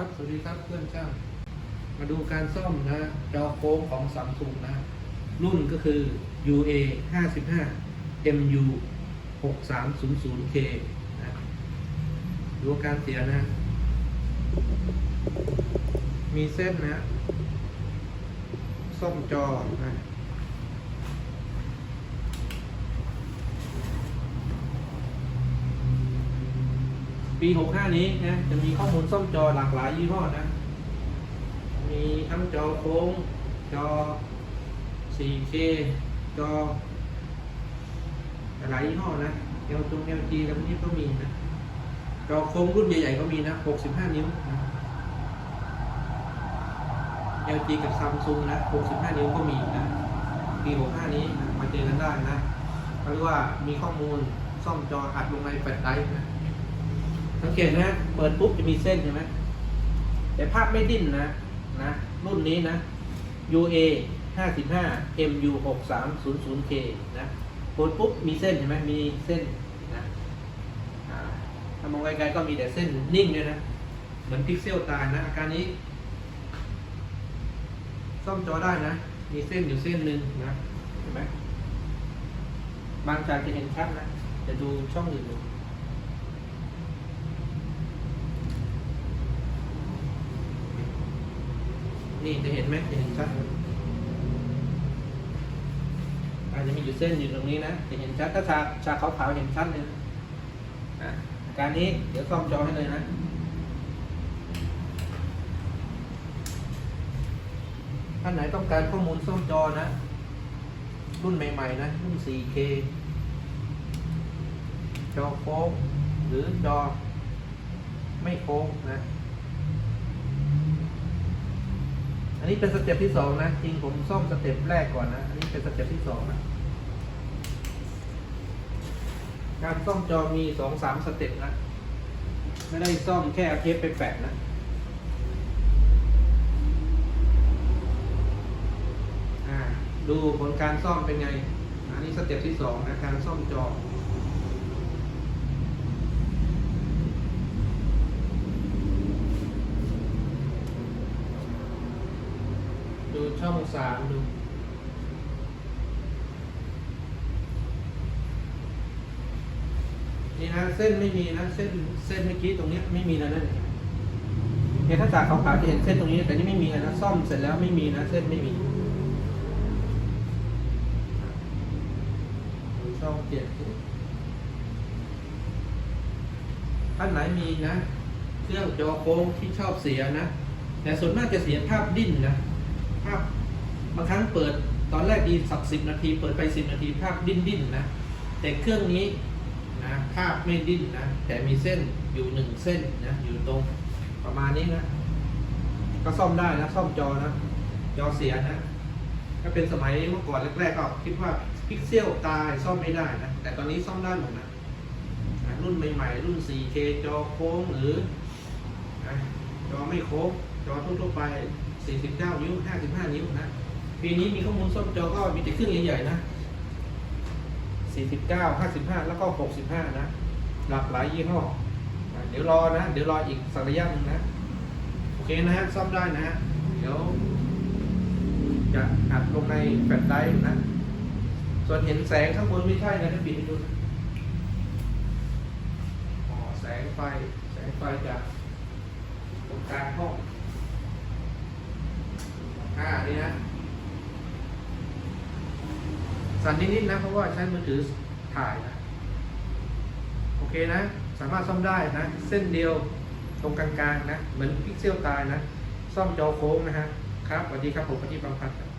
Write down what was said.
ครับ สวัสดีครับเพื่อนช่าง มาดูการซ่อมนะจอโค้งของซัมซุงนะ รุ่นก็คือ UA 55 MU 6300K นะดูการเสียนะ มีเส้นนะ ซ่อมจอนะ ปี 65 นี้นะจะมีข้อมูลซ่อมจอหลากหลายยี่ห้อนะ มีทั้งจอโค้ง จอ 4K จอหลายยี่ห้อนะ L จง LG แล้วพวกนี้ก็มีนะ จอโค้งรุ่นใหญ่ๆก็มีนะ 65 นิ้วนะ LG กับ Samsung นะ 65 นิ้วก็มีนะ ปี 65 นี้นะมาเจอกันได้นะเขาเรียกว่ามีข้อมูลซ่อมจออัดลงในแฟลชไดร์นะ สังเกตนะ เปิดปุ๊บจะมีเส้นใช่ไหมแต่ภาพไม่ดิ้นนะ นะ รุ่นนี้นะ UA 55 MU 6300K นะเปิดปุ๊บมีเส้นใช่ไหมมีเส้นนะถ้ามองไกลๆก็มีแต่เส้นนิ่งด้วยนะ เหมือนพิกเซลตายนะ อาการนี้ ซ่อมจอได้นะ มีเส้นอยู่เส้นหนึ่งนะ เห็นไหมบางจากจะเห็นชัดนะ จะดูช่องอื่น นี่จะเห็นไหมจะเห็นชัดอาจจะมีอยู่เส้นอยู่ตรงนี้นะจะเห็นชัดถ้าชาชาขาวๆเห็นชัดเลยนะการนี้เดี๋ยวซ่อมจอให้เลยนะท่านไหนต้องการข้อมูลซ่อมจอนะ รุ่นใหม่ๆนะ รุ่น 4K จอโค้งหรือจอไม่โค้งนะ อั นนี้เป็นสเต็ปที่สองนะ จริงผมซ่อมสเต็ปแรกก่อนนะ อันนี้เป็นสเต็ปที่สองนะ การซ่อมจอมีสองสามสเต็ปนะ ไม่ได้ซ่อมแค่เอาเทปไปแปะนะดูผลการซ่อมเป็นไง อันนี้สเต็ปที่สองนะ การซ่อมจอ ดู ช่องสามดูนี่นะเส้นไม่มีนะเส้นเส้นเมื่อกี้ตรงเนี้ยไม่มีนะนั่นเนี่ยถ้าจากขาวๆจะเห็นเส้นตรงนี้ แต่นี่ไม่มีนะซ่อมเสร็จแล้วไม่มีนะเส้นไม่มีช่องเจ็ดท่านไหนมีนะ เครื่องจอโค้งที่ชอบเสียนะ แต่ส่วนมากจะเสียภาพดิ้นนะ ภาพบางครั้งเปิดตอนแรกดีสักสิบนาที เปิดไปสิบนาทีภาพดิ้นดิ้นๆนะ แต่เครื่องนี้นะภาพไม่ดิ้นนะ แต่มีเส้นอยู่หนึ่งเส้นนะอยู่ตรงประมาณนี้นะ ก็ซ่อมได้นะ ซ่อมจอนะ จอเสียนะ ถ้าเป็นสมัยเมื่อก่อนแรกๆก็คิดว่าพิกเซลตายซ่อมไม่ได้นะ แต่ตอนนี้ซ่อมได้หมดนะรุ่นใหม่ๆ รุ่น 4K จอโค้งหรือจอไม่โค้งจอทั่วๆไป 49 นิ้ว 55 นิ้วนะ ปีนี้มีข้อมูลซ่อมจอก็มีแต่เครื่องใหญ่ๆนะ 49 55 แล้วก็ 65 นะ หลากหลายยี่ห้อ เดี๋ยวรอนะ เดี๋ยวรออีกสักระยะหนึงนะ โอเคนะฮะ ซ่อมได้นะฮะ เดี๋ยว จะอัดลงในแฟลชไดร์นะ ส่วนเห็นแสงข้างบนไม่ใช่นะถ้าปิดให้ดูนะแสงไฟ แสงไฟจากตรงกลางห้อง นี่นะ สั่นนิดๆนะ เพราะว่าใช้มือถือถ่ายนะ โอเคนะ สามารถซ่อมได้นะ เส้นเดียวตรงกลางๆนะ เหมือนพิกเซลตายนะ ซ่อมจอโค้งนะฮะ ครับสวัสดีครับผมปฏิบัติพัฒน์ครับ